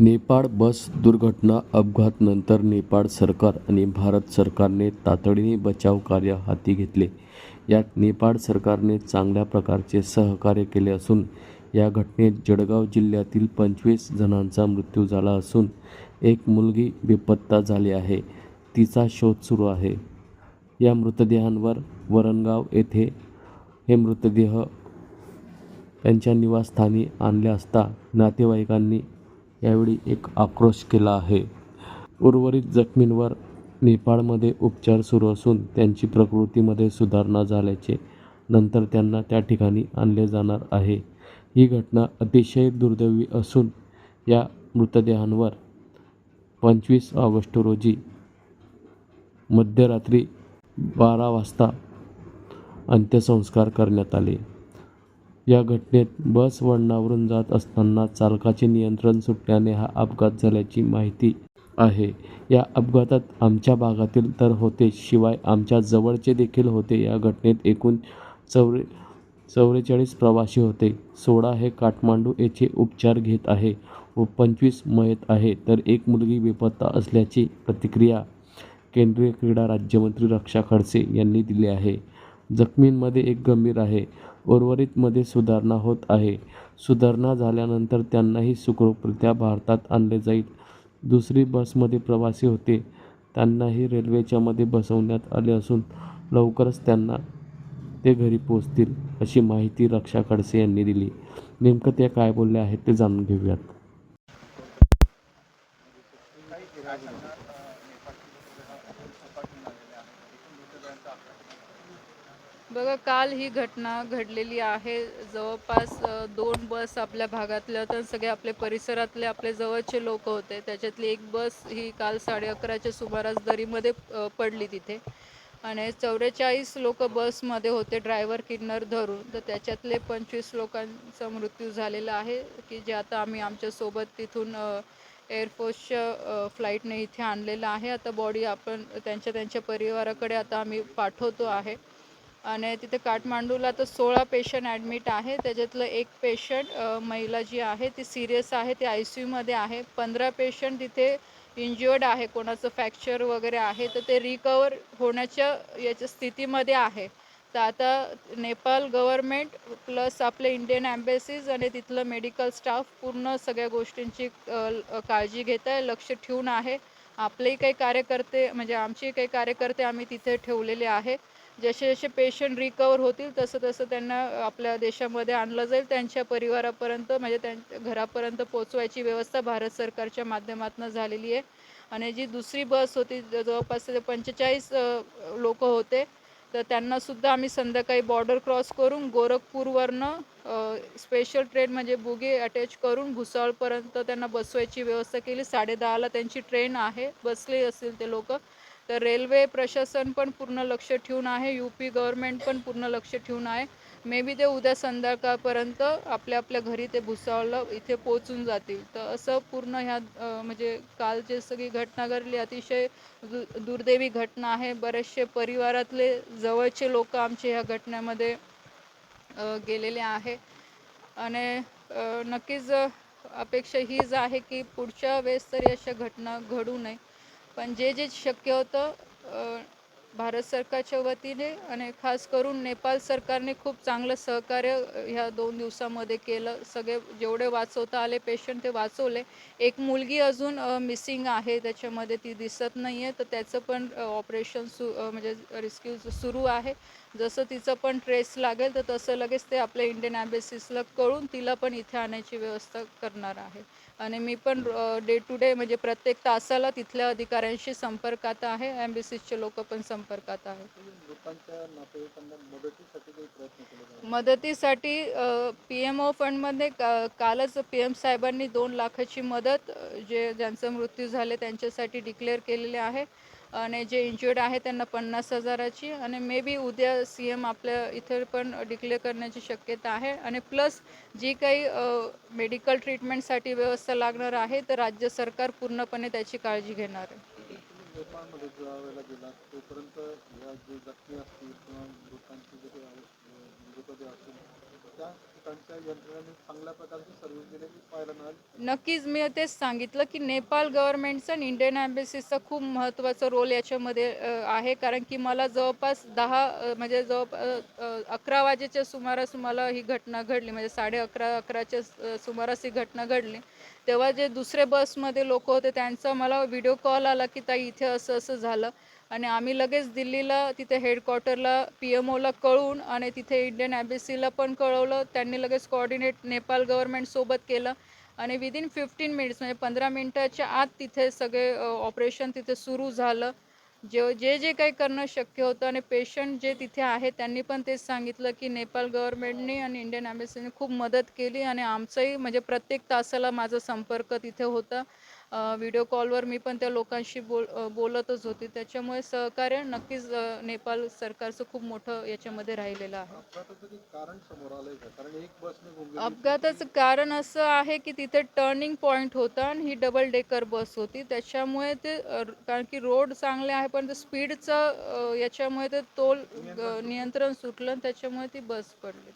नेपाळ बस दुर्घटना अपघातानंतर नेपाळ सरकार आणि भारत सरकारने तातडीने बचाव कार्य हाती घेतले. यात नेपाळ सरकारने चांगल्या प्रकारचे सहकार्य केले असून या घटनेत जळगाव जिल्ह्यातील पंचवीस जणांचा मृत्यू झाला असून एक मुलगी बेपत्ता झाली आहे. तिचा शोध सुरू आहे. या मृतदेहांवर वरणगाव येथे हे मृतदेह त्यांच्या निवासस्थानी आणले असता नातेवाईकांनी यावेळी एक आक्रोश केला आहे. उर्वरित जखमींवर नेपाळमध्ये उपचार सुरू असून त्यांची प्रकृतीमध्ये सुधारणा झाल्याचे नंतर त्यांना त्या ठिकाणी आणले जाणार आहे. ही घटना अतिशय दुर्दैवी असून या मृतदेहांवर पंचवीस ऑगस्ट रोजी मध्यरात्री बारा वाजता अंत्यसंस्कार करण्यात आले. या घटनेत बस वळणावरून जात असताना चालकाचे नियंत्रण सुटल्याने हा अपघात झाल्याची माहिती आहे. या अपघातात आमच्या भागातील तर होते शिवाय आमच्या जवळचे देखील होते. या घटनेत एकूण चौरे चौवेचाळीस प्रवासी होते. सोळा हे काठमांडू येथे उपचार घेत आहे व पंचवीस मयत आहे तर एक मुलगी बेपत्ता असल्याची प्रतिक्रिया केंद्रीय क्रीडा राज्यमंत्री रक्षा खडसे यांनी दिली आहे. जखमींमध्ये एक गंभीर आहे. उर्वरितमध्ये सुधारणा होत आहे. सुधारणा झाल्यानंतर त्यांनाही सुखरूपरित्या भारतात आणले जाईल. दुसरी बसमध्ये प्रवासी होते त्यांनाही रेल्वेच्यामध्ये बसवण्यात आले असून लवकरच त्यांना ते घरी पोहोचतील अशी माहिती रक्षा खडसे यांनी दिली. नेमकं त्या काय बोलल्या आहेत ते जाणून घेऊयात. बघा काल ही घटना घडलेली आहे. जवळपास दोन बस आपल्या भागातल्या तर सगळे आपले परिसरातले आपले जवळचे लोक होते. त्याच्यातली एक बस ही काल साडे अकराच्या सुमारास दरीमध्ये पडली तिथे. आणि चौवेचाळीस लोक बसमध्ये होते ड्रायव्हर किन्नर धरून. तर त्याच्यातले पंचवीस लोकांचा मृत्यू झालेला आहे की जे आता आम्ही आमच्यासोबत तिथून एअरफोर्सच्या फ्लाईटने इथे आणलेलं आहे. आता बॉडी आपण त्यांच्या त्यांच्या परिवाराकडे आता आम्ही पाठवतो आहे. आणि तिथे काठमांडूला तर सोळा पेशंट ॲडमिट आहे. त्याच्यातलं एक पेशंट महिला जी आहे ती सिरियस आहे ती आय सी यूमध्ये आहे. पंधरा पेशंट तिथे इंज्युअर्ड आहे. कोणाचं फ्रॅक्चर वगैरे आहे तर ते रिकवर होण्याच्या याच्या स्थितीमध्ये आहे. तर आता नेपाळ गव्हर्मेंट प्लस आपले इंडियन ॲम्बेसीज आणि तिथलं मेडिकल स्टाफ पूर्ण सगळ्या गोष्टींची काळजी घेत आहे लक्ष ठेवून आहे. आपलेही काही कार्यकर्ते म्हणजे आमचे काही कार्यकर्ते आम्ही तिथे ठेवलेले आहे. जसे जसे पेशंट रिकवर होतील तसं तसं त्यांना आपल्या देशामध्ये आणलं जाईल. त्यांच्या परिवारापर्यंत म्हणजे त्यां घरापर्यंत पोचवायची व्यवस्था भारत सरकारच्या माध्यमातून झालेली आहे. आणि जी दुसरी बस होती जवळपास पंचेचाळीस लोक होते तर त्यांनासुद्धा आम्ही संध्याकाळी बॉर्डर क्रॉस करून गोरखपूरवरनं स्पेशल ट्रेन म्हणजे बुगी अटॅच करून भुसावळपर्यंत त्यांना बसवायची व्यवस्था केली. साडेदहाला त्यांची ट्रेन आहे बसले असतील ते लोक. तर रेल्वे प्रशासन पण पूर्ण लक्ष ठेवून आहे यू पी गव्हर्मेंट पण पूर्ण लक्ष ठेवून आहे. मे बी ते उद्या संध्याकाळपर्यंत आपल्या आपल्या घरी ते भुसावळला इथे पोचून जातील. तर असं पूर्ण ह्या म्हणजे काल जे सगळी घटना घडली अतिशय दु दुर्दैवी घटना आहे. बरेचसे परिवारातले जवळचे लोक आमचे ह्या घटनेमध्ये गेलेले आहे. आणि नक्कीच अपेक्षा हीच आहे की पुढच्या वेळेस तरी अशा घटना घडू नये. पण जे जे शक्य होतं भारत सरकारच्या वतीने आणि खास करून नेपाळ सरकारने खूप चांगलं सहकार्य ह्या दोन दिवसामध्ये केलं. सगळे जेवढे वाचवता आले पेशंट ते वाचवले. एक मुलगी अजून मिसिंग आहे त्याच्यामध्ये ती दिसत नाही आहे तर त्याचं पण ऑपरेशन सु म्हणजे रेस्क्यू सुरू आहे. जसं तिचं पण ट्रेस लागेल तर तसं लगेच ते आपल्या इंडियन ॲम्बेसीसला कळून तिला पण इथे आणायची व्यवस्था करणार आहे. आणि मी पण डे टू डे म्हणजे प्रत्येक तासाला तिथल्या अधिकाऱ्यांशी संपर्कात आहे ॲम्बेसीसचे लोक पण संपर्कात नातेवाईकांना मदतीसाठी पी एम ओ फंडमध्ये का कालच पी एम साहेबांनी दोन लाखाची मदत जे ज्यांचा मृत्यू झाले त्यांच्यासाठी डिक्लेअर केलेले आहे. आणि जे इंज्युअर्ड आहे त्यांना पन्नास हजाराची आणि मे बी उद्या सी एम आपल्या इथे पण डिक्लेअर करण्याची शक्यता आहे. आणि प्लस जी काही मेडिकल ट्रीटमेंटसाठी व्यवस्था लागणार आहे तर राज्य सरकार पूर्णपणे त्याची काळजी घेणार आहे. तोपर्यंत यंत्रणांनी चांगल्या प्रकारची सर्व्हिस दिलेली पाहायला मिळाली. नक्कीच मी तेच सांगितलं की नेपाळ गव्हर्नमेंटचं आणि इंडियन ॲम्बेसीचा खूप महत्त्वाचा रोल याच्यामध्ये आहे. कारण की मला जवळपास दहा म्हणजे जवळपास अकरा वाजेच्या सुमारास मला ही घटना घडली. म्हणजे साडे अकरा अकराच्या सुमारास ही घटना घडली. तेव्हा जे दुसरे बसमध्ये लोक होते त्यांचा मला व्हिडिओ कॉल आला की ताई इथे असं असं झालं. आणि आम्ही लगेच दिल्लीला तिथे हेडक्वार्टरला पी एम ओला कळून आणि तिथे इंडियन ॲम्बेसीला पण कळवलं. त्यांनी लगेच कोऑर्डिनेट नेपाळ गव्हर्नमेंटसोबत केलं. आणि विदिन फिफ्टीन मिनिट्स म्हणजे पंधरा मिनटाच्या आत तिथे सगळे ऑपरेशन तिथे सुरू झालं. जे जे जे काही करणं शक्य होतं आणि पेशंट जे तिथे आहे त्यांनी पण तेच सांगितलं की नेपाळ गव्हर्नमेंटने आणि इंडियन ॲम्बेसीने खूप मदत केली. आणि आमचंही म्हणजे प्रत्येक तासाला माझा संपर्क तिथे होता. व्हिडिओ कॉलवर मी पण त्या लोकांशी बोल बोलतच होती. त्याच्यामुळे सहकार्य नक्कीच नेपाल सरकारचं खूप मोठं याच्यामध्ये राहिलेलं आहे. अपघाताचं कारण असं आहे की तिथे टर्निंग पॉईंट होता आणि ही डबल डेकर बस होती. त्याच्यामुळे ते कारण की रोड चांगले आहे पण स्पीडचं याच्यामुळे ते तोल नियंत्रण सुटलं त्याच्यामुळे ती बस पडली.